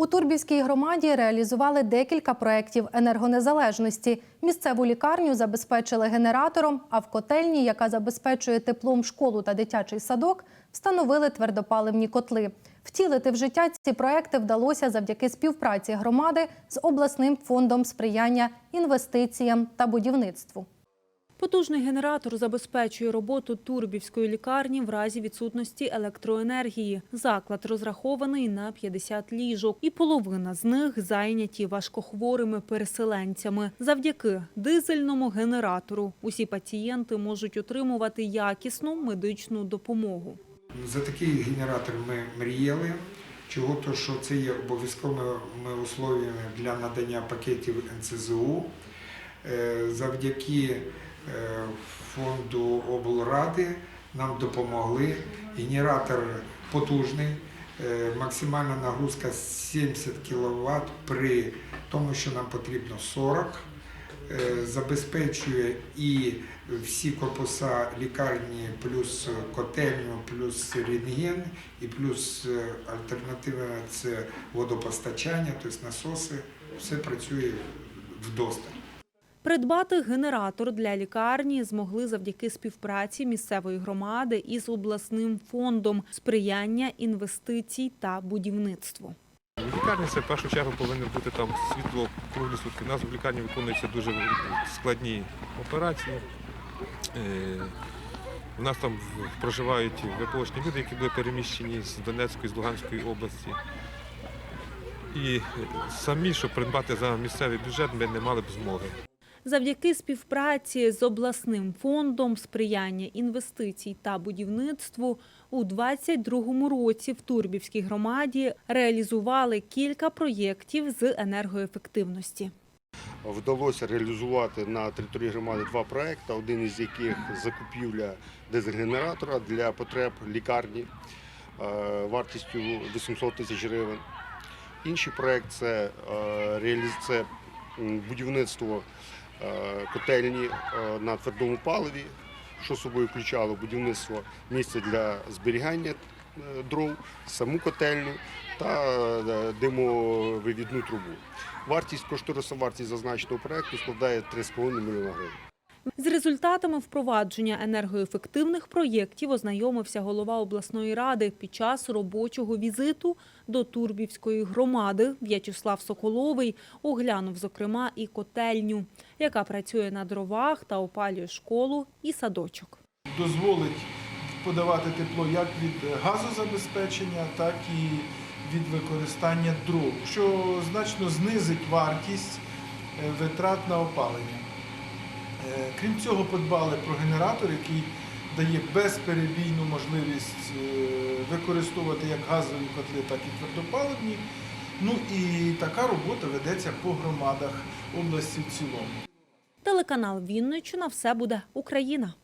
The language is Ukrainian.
У Турбівській громаді реалізували декілька проєктів енергонезалежності. Місцеву лікарню забезпечили генератором, а в котельні, яка забезпечує теплом школу та дитячий садок, встановили твердопаливні котли. Втілити в життя ці проекти вдалося завдяки співпраці громади з обласним фондом сприяння інвестиціям та будівництву. Потужний генератор забезпечує роботу Турбівської лікарні в разі відсутності електроенергії. Заклад розрахований на 50 ліжок, і половина з них зайняті важкохворими переселенцями. Завдяки дизельному генератору усі пацієнти можуть отримувати якісну медичну допомогу. За такий генератор ми мріяли. Чого то, що це є обов'язковими условиями для надання пакетів НЦЗУ. Е, Завдяки фонду облради нам допомогли. Генератор потужний, е, максимальна нагрузка 70 кВт при тому, що нам потрібно 40 е, забезпечує і всі корпуса лікарні, плюс котельню, плюс рентген, і плюс е, альтернатива це водопостачання, тобто насоси. Все працює вдосталь. Придбати генератор для лікарні змогли завдяки співпраці місцевої громади із обласним фондом сприяння інвестицій та будівництву. В лікарні це в першу чергу повинно бути там світло круглі сутки. У нас в лікарні виконуються дуже складні операції. Е, У нас там проживають ВПОшні люди, які були переміщені з Донецької, з Луганської області. І самі, щоб придбати за місцевий бюджет, ми не мали б змоги. Завдяки співпраці з обласним фондом сприяння інвестицій та будівництву у 2022 році в Турбівській громаді реалізували кілька проєктів з енергоефективності. Вдалося реалізувати на території громади два проекти, один із яких закупівля дизель-генератора для потреб лікарні е, вартістю 800 тисяч гривень. Інший проект це, е, будівництво котельні е, на твердому паливі, що собою включало будівництво місця для зберігання е, дров, саму котельню та е, димовивідну трубу. Вартість кошторисна вартість зазначеного проекту складає 3,5 млн гривень. З результатами впровадження енергоефективних проєктів ознайомився голова обласної ради під час робочого візиту до Турбівської громади. В'ячеслав Соколовий оглянув, зокрема, і котельню, яка працює на дровах та опалює школу і садочок. дозволить подавати тепло як від газозабезпечення, так і від використання дров, що значно знизить вартість е, витрат на опалення. Е, Крім цього, подбали про генератор, який дає безперебійну можливість е, використовувати як газові котли, так і твердопаливні. Ну і така робота ведеться по громадах області в цілому. Телеканал Вінниччина все буде Україна.